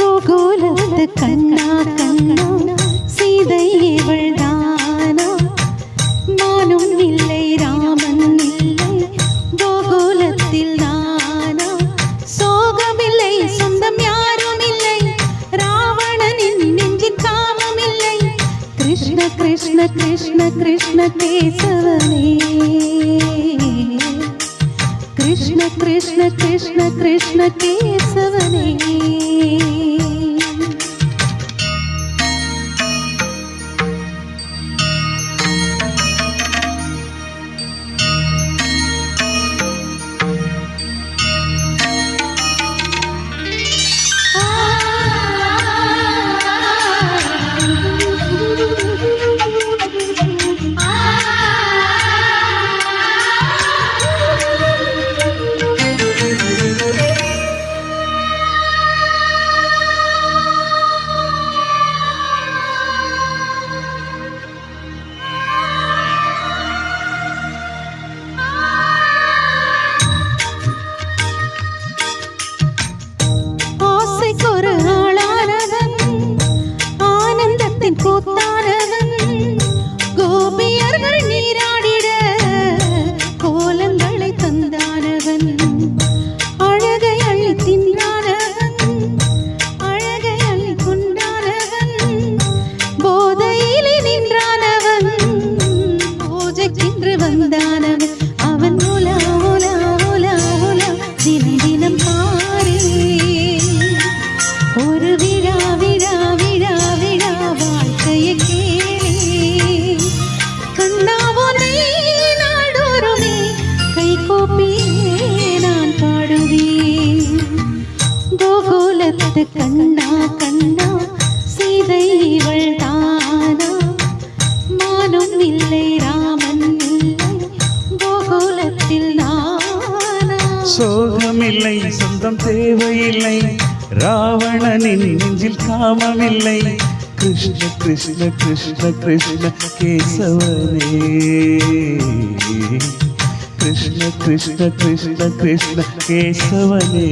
கோகுலத்து கண்ணா கண்ணா சீதை இவள் தானா நானும் இல்லை ராமன் இல்லை கோகுலத்தில் நானா சோகமில்லை சொந்தம் யாரும் இல்லை ராவணனின் நெஞ்சின் காமம் இல்லை. கிருஷ்ண கிருஷ்ண கிருஷ்ண கிருஷ்ண கேசவனே. கிருஷ்ண கிருஷ்ண கிருஷ்ண கிருஷ்ண கேசவனே. கோகுலத்து கண்ணா கண்ணா சீதை இவள் தானா மானும் இல்லை ராமன் இல்லை கோகுலத்தில் நானா? சோகமில்லை சொந்தம் தேவையில்லை ராவணனின் நெஞ்சில் காமமில்லை. கிருஷ்ண கிருஷ்ண கிருஷ்ண கிருஷ்ண கேசவனே. கிருஷ்ண கிருஷ்ண கிருஷ்ண கிருஷ்ண கேசவனே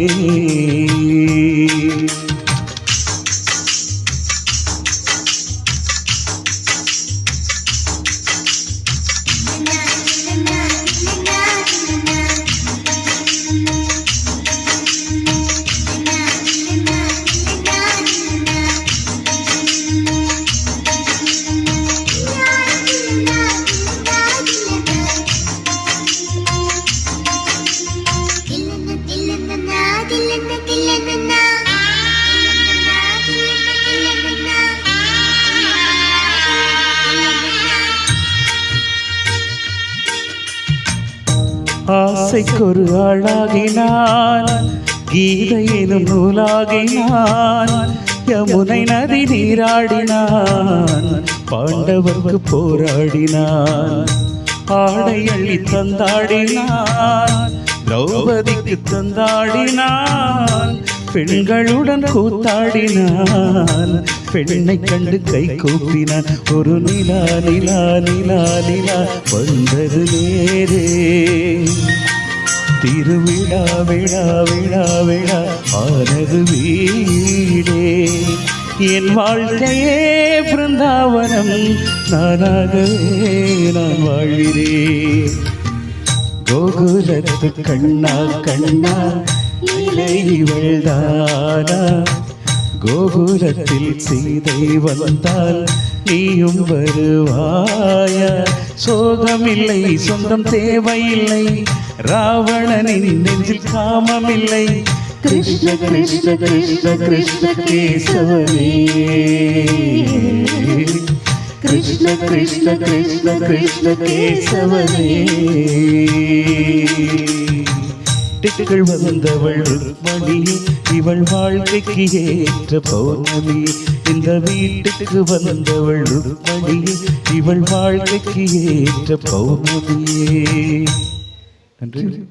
ஆசைக்கொரு ஆளாகினான். கீதை எனும் நூலாகினான். யமுனை நதி நீராடினான். பாண்டவர்க்கு போராடினான். ஆடை அள்ளி தந்தாடினான். திரௌபதிக்கு தந்தாடினான். பெண்களுடன் கூத்தாடினான். பெண்ணை கண்டு கை கூப்பினான். ஒரு நிலா நிலா நிலா நிலா வந்தது நேரே. திருவிழா விழா விழா விழா ஆனது வீடே. என் வாழ்க்கையே பிருந்தாவனம் நானாகவே நான் வாழ்கிறேன். கோகுலத்து கண்ணா கண்ணா இலை இவள்தானா? கோகுலத்தில் சீதை வந்தால் நீயும் வருவாய? சோகமில்லை சொந்தம் தேவையில்லை. ராவணனின் நெஞ்சில் காமமில்லை. கிருஷ்ண கிருஷ்ண கிருஷ்ண கிருஷ்ண கேசவனே. கிருஷ்ண கிருஷ்ண கிருஷ்ண கிருஷ்ண கேசவனே. திகழ் வந்தவள் ருக்மணி இவள் வாழ்க்கைக்கு ஏற்ற பௌர்ணமி. இந்த வீட்டுக்கு வந்தவள் ருக்மணி இவள் வாழ்க்கைக்கு ஏற்ற பௌர்ணமியே. நன்றி.